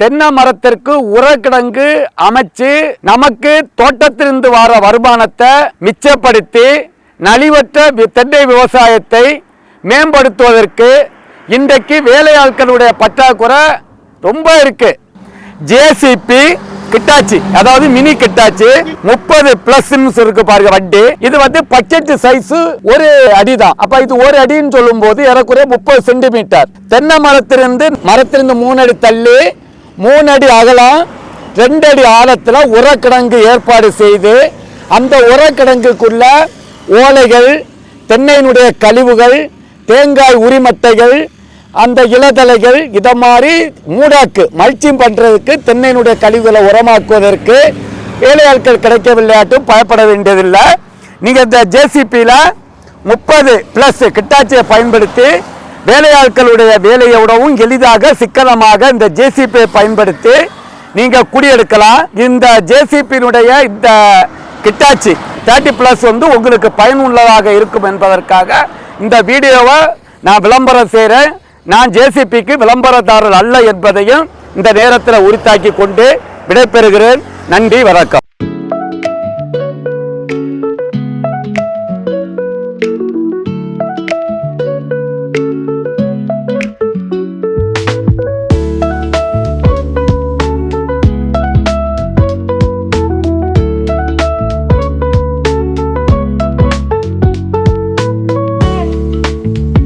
தென்னை மரத்திற்கு உரக்கிடங்கு அமைச்சு நமக்கு தோட்டத்திலிருந்து வர வருமானத்தை மிச்சப்படுத்தி நலிவற்ற வி- தென்னை விவசாயத்தை மேம்படுத்துவதற்கு இன்றைக்கு வேலையாட்களுடைய பற்றாக்குறை ரொம்ப இருக்கு. JCB Hitachi. அதாவது மினி கிட்டாச்சி. முப்பது பிளஸ் இருக்கு பாருங்க வண்டி இது வந்து பட்ஜெட் சைஸ் ஒரு அடிதான். அப்ப இது ஒரு அடின்னு சொல்லும் போது ஏறக்குறைய முப்பது சென்டிமீட்டர் தென்னை மரத்திலிருந்து மரத்திலிருந்து மூணு அடி தள்ளி மூணு அடி அகலம் ரெண்டு அடி ஆழத்தில் உரக்கிடங்கு ஏற்பாடு செய்து அந்த உரக்கிடங்குக்குள்ள ஓலைகள் தென்னையினுடைய கழிவுகள் தேங்காய் உரிமட்டைகள் அந்த இலதலைகள் இதை மாதிரி மூடாக்கு மல்ச்சிங் பண்ணுறதுக்கு தென்னையினுடைய கழிவுகளை உரமாக்குவதற்கு வேலையாட்கள் கிடைக்கவில்லையாட்டும் பயப்பட வேண்டியதில்லை. நீங்கள் இந்த ஜேசிபியில் முப்பது ப்ளஸ் கிட்டாச்சியை பயன்படுத்தி வேலையாட்களுடைய வேலையை விடவும் எளிதாக சிக்கனமாக இந்த ஜேசிபியை பயன்படுத்தி நீங்கள் குடியெடுக்கலாம். இந்த ஜேசிபியினுடைய இந்த கிட்டாச்சி தேர்ட்டி ப்ளஸ் வந்து உங்களுக்கு பயனுள்ளதாக இருக்கும் என்பதற்காக இந்த வீடியோவை நான் விளம்பரம் செய்கிறேன் நான் ஜேசிபிக்கு விளம்பரதாரர் அல்ல என்பதையும் இந்த நேரத்தில் உரித்தாக்கி கொண்டு விடைபெறுகிறேன். நன்றி வணக்கம்.